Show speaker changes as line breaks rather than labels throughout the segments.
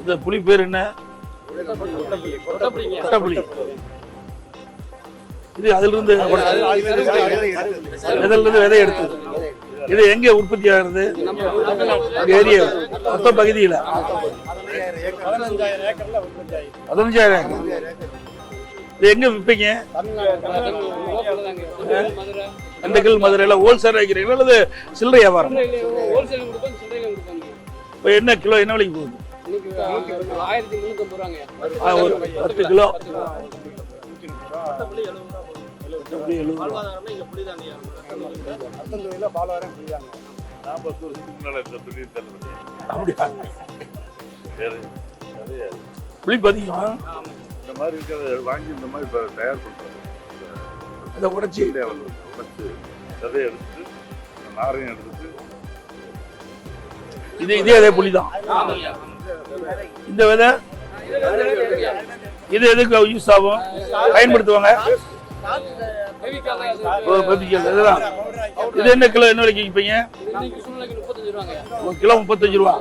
இந்த புலி பேர் என்ன? கொட்டப்புலி. இது அதுல இருந்து இதுல இருந்து விதை எடுத்தது? இது எங்க உற்பத்தி ஆகுறது? ஏரியா. மொத்த பகுதியில. பதினஞ்சாயிரம் ஏக்கர். இது எங்க விற்பீங்க? திண்டுக்கல் மதுரையில ஹோல்சேல் வைக்கிறீங்களா? அல்லது சில்லறை வியாபாரம்? இப்போ என்ன கிலோ என்ன விலைக்கு போகுது?
ஆயிரத்தி முந்நூற்றம்பது ரூபாங்க
ஒரு பத்து கிலோ
பத்து
இந்த தள்ளுபடி இந்த மாதிரி இருக்கிறத வாங்கி இந்த மாதிரி இப்போ தயார் பண்ணுறாங்க
அதை உடைச்சி
இந்தியாவில் விதையை எடுத்து நாரையும் எடுத்துட்டு
இதே அதே புளி தான் இந்த விதை? இது எதுக்கு யூஸ் ஆகும்? பயன்படுத்துவாங்க? ஓ, பத்திக்கல் இதெல்லாம் இது என்ன கிலோ என்ன விலைக்கு விற்பீங்க? ஒரு கிலோ முப்பத்தஞ்சு ரூபா.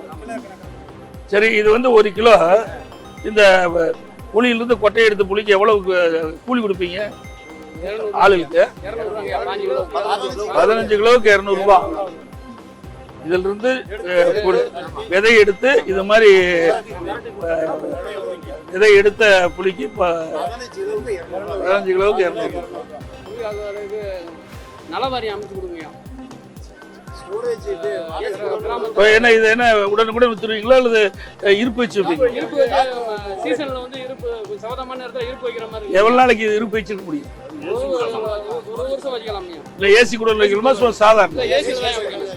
சரி இது வந்து ஒரு கிலோ. இந்த புளியிலிருந்து கொட்டையை எடுத்து புளிக்கு எவ்வளவு கூலி கொடுப்பீங்க?
இரநூறு
பதினஞ்சு கிலோவுக்கு இரநூறுபா இதுல இருந்து ஒரு விதை எடுத்து இது மாதிரி விதை எடுத்த புளிக்கு பதினஞ்சு கிலோவுக்கு இரநூறு.
நலவாரி அமைச்சு கொடுங்கய்யா.
என்ன இது என்ன உடனுக்குடன் வித்துருவீங்களா அல்லது இருப்பு வச்சு. எவ்வளவு நாளைக்கு இது இருப்பு வச்சிருக்க முடியும்? இல்ல ஏசி கூட வைக்கணுமா? சாதாரண.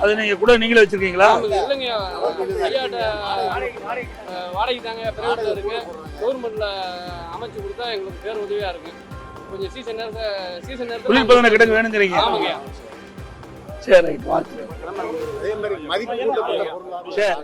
அது நீங்க கூட நீங்களே வச்சிருக்கீங்களா?
ஆமாங்க, அஹ், வாடகைக்கு தாங்க பிரைவேட்ல இருக்கு. கவர்மெண்ட்ல அமைச்சு கொடுத்தா எங்களுக்கு பேர் உதவியா இருக்கு. கொஞ்சம் சீசன் நேரத்தை சீசன் நேரத்தில்
குளிர்பதன கிடங்கு வேணுங்கிறீங்க?
ஆமாங்கய்யா
சரி ரைட் வாழ்த்து
அதே மாதிரி மதிப்பு
சரி.